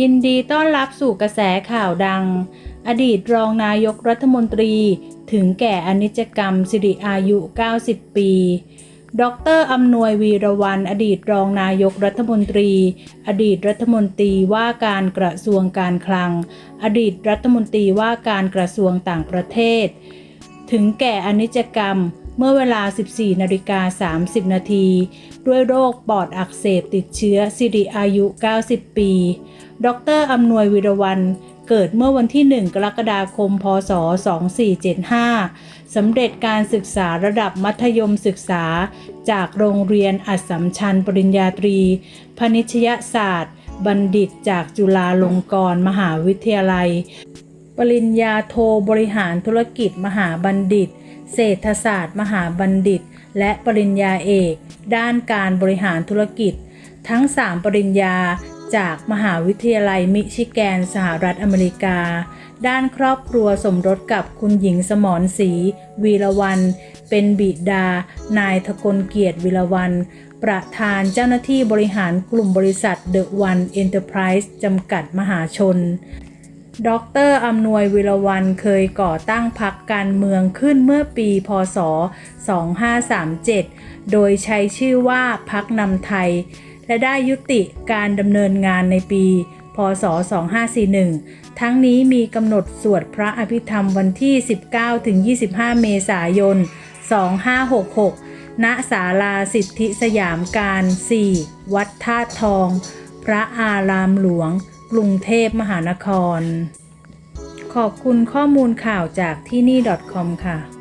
ยินดีต้อนรับสู่กระแสข่าวดัง อดีตรองนายกรัฐมนตรี ถึงแก่อนิจกรรมสิริอายุ 90 ปี ดรอำนวยวีรวัน อดีตรองนายกรัฐมนตรี อดีตรัฐมนตรีว่าการกระทรวงการคลัง อดีตรัฐมนตรีว่าการกระทรวงต่างประเทศ ถึงแก่อนิจกรรม เมื่อเวลา 14 นาฬิกา 30 นาที ด้วยโรคปอดอักเสบติดเชื้อสิริอายุ 90 ปี ดรอำนวยวิรวันเกิดเมื่อวันที่ 1 กรกฎาคม พศ 2475 สำเร็จการศึกษาระดับมัธยมศึกษา จากโรงเรียนอัสสัมชัญปริญญาตรี พนิชยศาสตร์ บัณฑิตจากจุฬาลงกรณ์มหาวิทยาลัย ปริญญาโทบริหารธุรกิจมหาบัณฑิต เศรษฐศาสตร์ มหาบัณฑิต และปริญญาเอก ด้านการบริหารธุรกิจ ทั้ง 3 ปริญญาจากมหาวิทยาลัยมิชิแกนสหรัฐอเมริกา ด้านครอบครัวสมรสกับคุณหญิงสมรศรีวีรวัน เป็นบิดา นายทกลเกียรติวีรวัน ประธานเจ้าหน้าที่บริหารกลุ่มบริษัทเดอะวันเอ็นเตอร์ไพรส์จำกัดมหาชน ดรอำนวยวิรวันเคยก่อตั้งพรรคการเมืองขึ้นเมื่อปี พศ 2537 โดยใช้ชื่อว่าพรรคนำไทย และได้ยุติการดำเนินงานในปี พศ 2541 ทั้งนี้มีกำหนดสวดพระอภิธรรมวันที่ 19-25 เมษายน 2566 ณ ศาลาสิทธิสยามการ 4 วัดธาตุทอง พระอารามหลวง กรุงเทพมหานคร ขอบคุณข้อมูลข่าวจากที่นี่ .com ค่ะ